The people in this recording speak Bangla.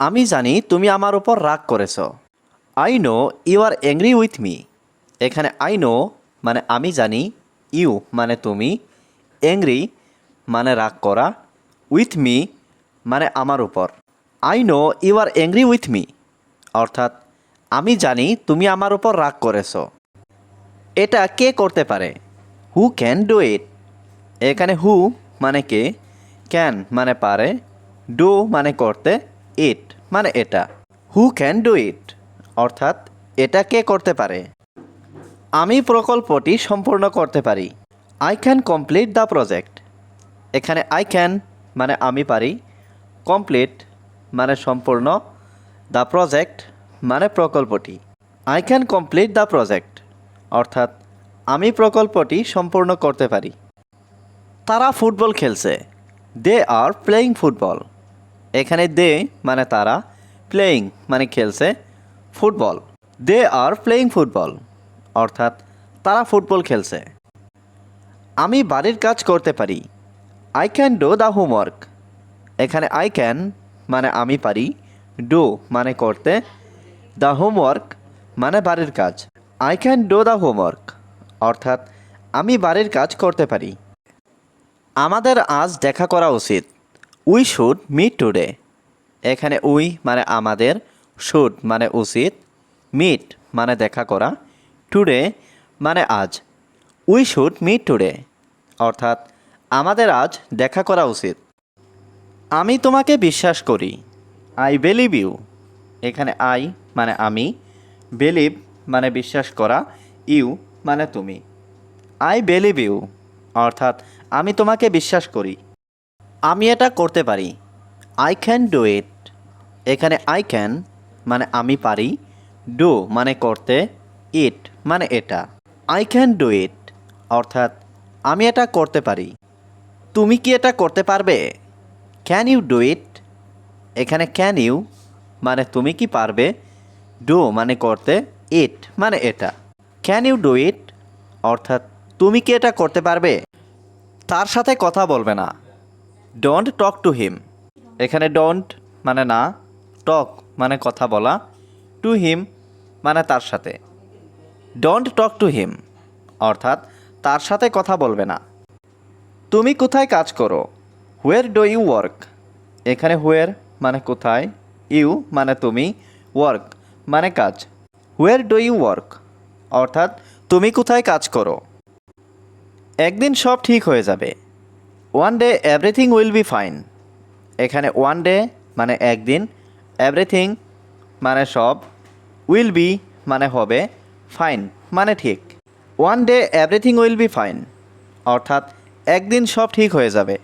আমি জানি তুমি আমার উপর রাগ করেছ। I know you are angry with me এখানে আই নো মানে আমি জানি ইউ মানে তুমি অ্যাংরি মানে রাগ করা উইথ মি মানে আমার উপর। I know you are angry with me অর্থাৎ, আমি জানি তুমি আমার উপর রাগ করেছ। এটা কে করতে পারে? হু ক্যান ডু ইট এখানে হু মানে কে? ক্যান মানে পারে। ডু মানে করতে। ইট মানে এটা। হু ক্যান ডু ইট অর্থাৎ, এটা কে করতে পারে? আমি প্রকল্পটি সম্পূর্ণ করতে পারি। I can complete the project এখানে আই ক্যান মানে আমি পারি। কমপ্লিট মানে সম্পূর্ণ। দ্য প্রজেক্ট মানে প্রকল্পটি। I can complete the project অর্থাৎ, আমি প্রকল্পটি সম্পূর্ণ করতে পারি। তারা ফুটবল খেলছে। দে আর প্লেয়িং ফুটবল এখানে দে মানে তারা প্লেয়িং মানে খেলছে football. They are playing football অর্থাৎ তারা ফুটবল খেলছে। আমি বাড়ির কাজ করতে পারি। I can do the homework এখানে আই ক্যান মানে আমি পারি। ডো মানে করতে। দ্য হোমওয়ার্ক মানে বাড়ির কাজ। I can do the homework অর্থাৎ আমি বাড়ির কাজ করতে পারি। আমাদের আজ দেখা করা উচিত। We should meet today. এখানে উই মানে আমাদের, শুড মানে উচিত, মিট মানে দেখা করা, টুডে মানে আজ। উই শুড মিট টুডে, অর্থাৎ আমাদের আজ দেখা করা উচিত। আমি তোমাকে বিশ্বাস করি আই বিলিভ ইউ এখানে আই মানে আমি বিলিভ মানে বিশ্বাস করা ইউ মানে তুমি। আই বিলিভ ইউ অর্থাৎ আমি তোমাকে বিশ্বাস করি। আমি এটা করতে পারি। আই ক্যান ডু ইট এখানে আই ক্যান মানে আমি পারি। ডু মানে করতে ইট মানে এটা। আই ক্যান ডু ইট অর্থাৎ আমি এটা করতে পারি। তুমি কি এটা করতে পারবে? ক্যান ইউ ডু ইট এখানে ক্যান ইউ মানে তুমি কি পারবে? ডু মানে করতে ইট মানে এটা। ক্যান ইউ ডু ইট অর্থাৎ তুমি কি এটা করতে পারবে? তার সাথে কথা বলবে না। ডোন্ট টক টু হিম এখানে ডোন্ট মানে না টক মানে কথা বলা টু হিম মানে তার সাথে। ডোন্ট টক টু হিম অর্থাৎ তার সাথে কথা বলবে না। তুমি কোথায় কাজ করো? হোয়ার ডু ইউ ওয়ার্ক এখানে হোয়ার মানে কোথায় ইউ মানে তুমি ওয়ার্ক মানে কাজ। হোয়ার ডু ইউ ওয়ার্ক অর্থাৎ তুমি কোথায় কাজ করো? একদিন সব ঠিক হয়ে যাবে। One day everything will be fine এখানে ওয়ান ডে মানে একদিন এভরিথিং মানে সব উইল বি মানে হবে ফাইন মানে ঠিক। One day everything will be fine অর্থাৎ একদিন সব ঠিক হয়ে যাবে।